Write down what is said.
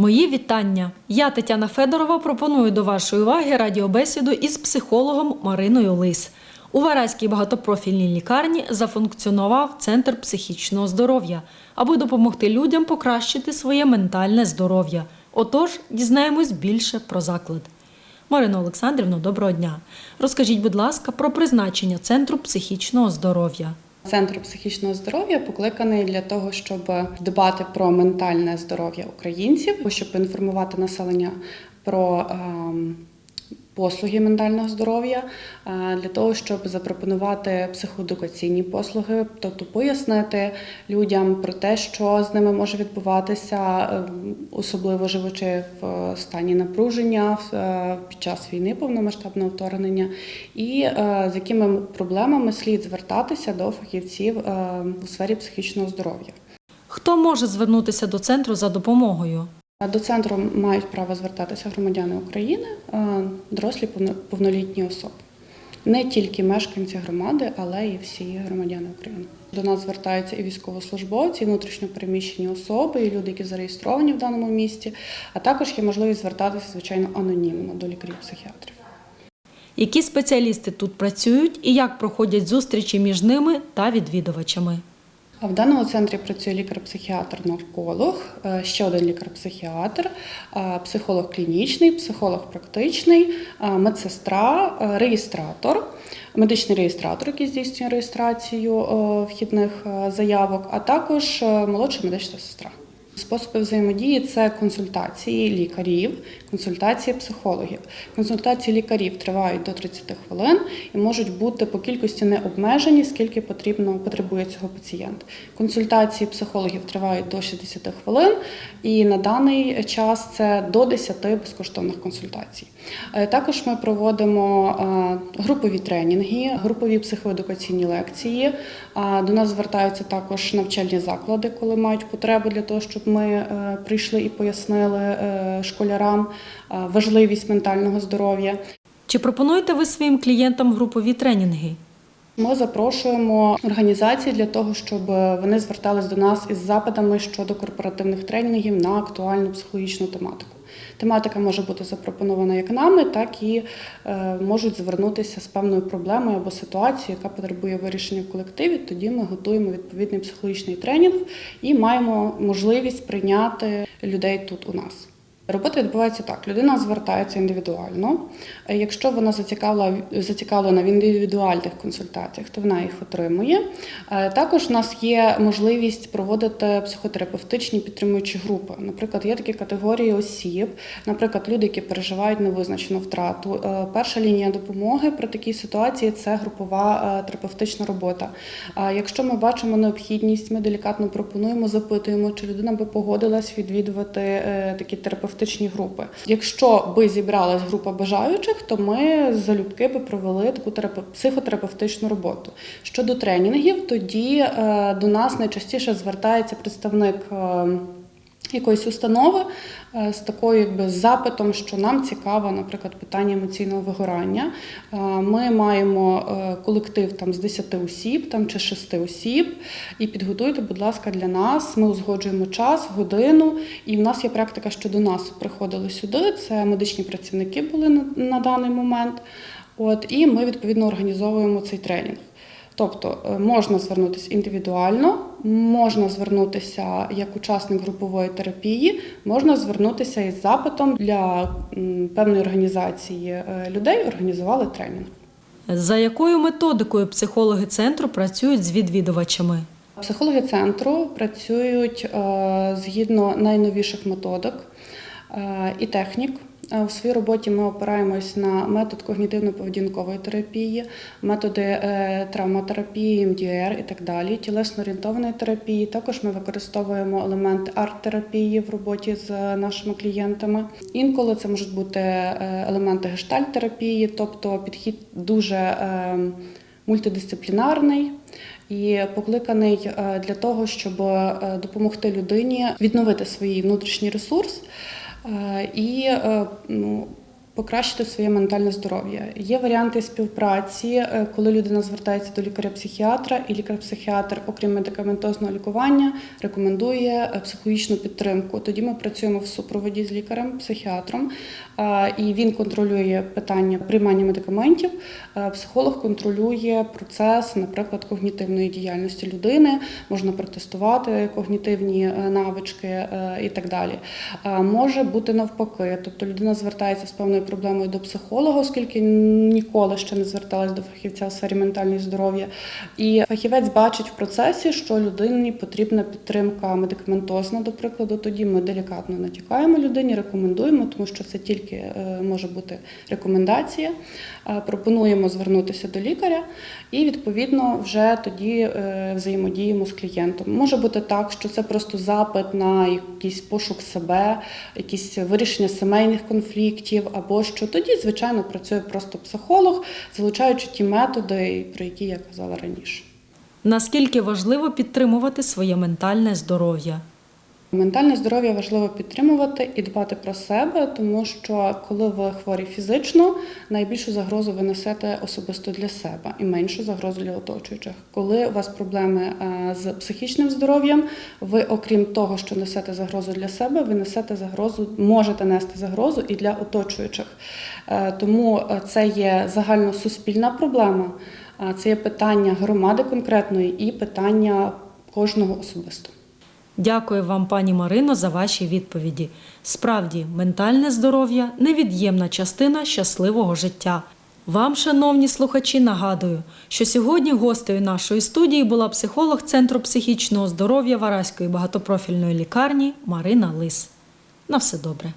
Мої вітання. Я Тетяна Федорова пропоную до вашої уваги радіобесіду із психологом Мариною Лис. У Вараській багатопрофільній лікарні зафункціонував центр психічного здоров'я, аби допомогти людям покращити своє ментальне здоров'я. Отож, дізнаємось більше про заклад. Марина Олександрівна, доброго дня. Розкажіть, будь ласка, про призначення центру психічного здоров'я. Центр психічного здоров'я покликаний для того, щоб дбати про ментальне здоров'я українців, щоб інформувати населення про ем, послуги ментального здоров'я, е, для того, щоб запропонувати психоедукаційні послуги, тобто пояснити людям про те, що з ними може відбуватися, ем, особливо живучи в стані напруження е, під час війни повномасштабного вторгнення, і е, з якими проблемами слід звертатися до фахівців е, у сфері психічного здоров'я. Хто може звернутися до центру за допомогою? До центру мають право звертатися громадяни України, е, дорослі повно- повнолітні особи. Не тільки мешканці громади, але і всі громадяни України. До нас звертаються і військовослужбовці, і внутрішньопереміщені особи, і люди, які зареєстровані в даному місті, а також є можливість звертатися, звичайно, анонімно до лікарів-психіатрів. Які спеціалісти тут працюють і як проходять зустрічі між ними та відвідувачами? А в даному центрі працює лікар-психіатр-нарколог, е, ще один лікар-психіатр, е, психолог клінічний, психолог практичний, е, медсестра, реєстратор, медичний реєстратор, який здійснює реєстрацію вхідних заявок, а також молодша медична сестра. Способи взаємодії це консультації лікарів, консультації психологів. Консультації лікарів тривають до 30 хвилин і можуть бути по кількості не обмежені, скільки потрібно потребує цього пацієнт. Консультації психологів тривають до 60 хвилин, і на даний час це до 10 безкоштовних консультацій. Е, Також ми проводимо е, групові тренінги, групові психоедукаційні лекції. До нас звертаються також навчальні заклади, коли мають потребу для того, щоб ми е, прийшли і пояснили е, школярам е, важливість ментального здоров'я. Чи пропонуєте ви своїм клієнтам групові тренінги? Ми запрошуємо організації для того, щоб вони звертались до нас із запитами щодо корпоративних тренінгів на актуальну психологічну тематику. Тематика може бути запропонована як нами, так і е, можуть звернутися з певною проблемою або ситуацією, яка потребує вирішення в колективі. Тоді ми готуємо відповідний психологічний тренінг і маємо можливість прийняти людей тут у нас. Робота відбувається так: людина звертається індивідуально. Е, Якщо вона зацікавлена, в індивідуальних консультаціях, то вона їх отримує. Е, Також у нас є можливість проводити психотерапевтичні підтримуючі групи. Наприклад, є такі категорії осіб, наприклад, люди, які переживають невизначену втрату. Е, Перша лінія допомоги при такій ситуації це групова терапевтична робота. Якщо ми бачимо необхідність, ми делікатно пропонуємо, запитуємо, чи людина би погодилась відвідувати такі терапевтичні групи. Якщо би зібралась група бажаючих, то ми залюбки би провели таку терапе- психотерапевтичну роботу. Щодо тренінгів, тоді е, до нас найчастіше звертається представник. Якоїсь установи е, з такою якби запитом, що нам цікаво, наприклад, питання емоційного вигорання. Е, Ми маємо е, колектив там з 10 осіб там чи 6 осіб, і підготуйте, будь ласка, для нас. Ми узгоджуємо час, годину. І в нас є практика, що до нас приходили сюди. Це медичні працівники були на, на даний момент. От і ми відповідно організовуємо цей тренінг. Тобто е, можна звернутися індивідуально, можна звернутися як учасник групової терапії, можна звернутися із запитом для певної організації е, людей, організували тренінг. За якою методикою психологи центру працюють з відвідувачами? Психологи центру працюють е, згідно найновіших методик і технік. У своїй роботі ми опираємось на метод когнітивно-поведінкової терапії, методи е, травматерапії, МДР і так далі, тілесно-орієнтованої терапії. Також ми використовуємо елемент арт-терапії в роботі з нашими клієнтами. Інколи це можуть бути е, елементи гештальт-терапії, тобто підхід дуже е, мультидисциплінарний і покликаний для того, щоб допомогти людині відновити свій внутрішній ресурс і е, ну, Покращити своє ментальне здоров'я. Є варіанти співпраці, е, коли людина звертається до лікаря-психіатра, і лікар-психіатр, окрім медикаментозного лікування, рекомендує е, психологічну підтримку. Тоді ми працюємо в супроводі з лікарем-психіатром, і він контролює питання приймання медикаментів. Е, Психолог контролює процес, наприклад, когнітивної діяльності людини, можна протестувати когнітивні навички і так далі. Може бути навпаки, тобто людина звертається з певною проблемою до психолога, оскільки ніколи ще не зверталась до фахівця у сфері ментального здоров'я. І фахівець бачить в процесі, що людині потрібна підтримка медикаментозна, до прикладу. Тоді ми делікатно натякаємо людині, рекомендуємо, тому що це тільки е, може бути рекомендація. Е, Пропонуємо звернутися до лікаря, і відповідно вже тоді е, взаємодіємо з клієнтом. Може бути так, що це просто запит на якийсь пошук себе, якісь вирішення сімейних конфліктів, або що тоді, звичайно, працює просто психолог, залучаючи ті методи, про які я казала раніше. Наскільки важливо підтримувати своє ментальне здоров'я? Ментальне здоров'я важливо підтримувати і дбати про себе, тому що коли ви хворі фізично, найбільшу загрозу ви несете особисто для себе і меншу загрозу для оточуючих. Коли у вас проблеми е, з психічним здоров'ям, ви, окрім того, що несете загрозу для себе, ви несете загрозу, можете нести загрозу і для оточуючих. Е, Тому е, це є загальносуспільна проблема, це є питання громади конкретної і питання кожного особисто. Дякую вам, пані Марино, за ваші відповіді. Справді, ментальне здоров'я невід'ємна частина щасливого життя. Вам, шановні слухачі, нагадую, що сьогодні гостею нашої студії була психолог Центру психічного здоров'я Вараської багатопрофільної лікарні Марина Лис. На все добре.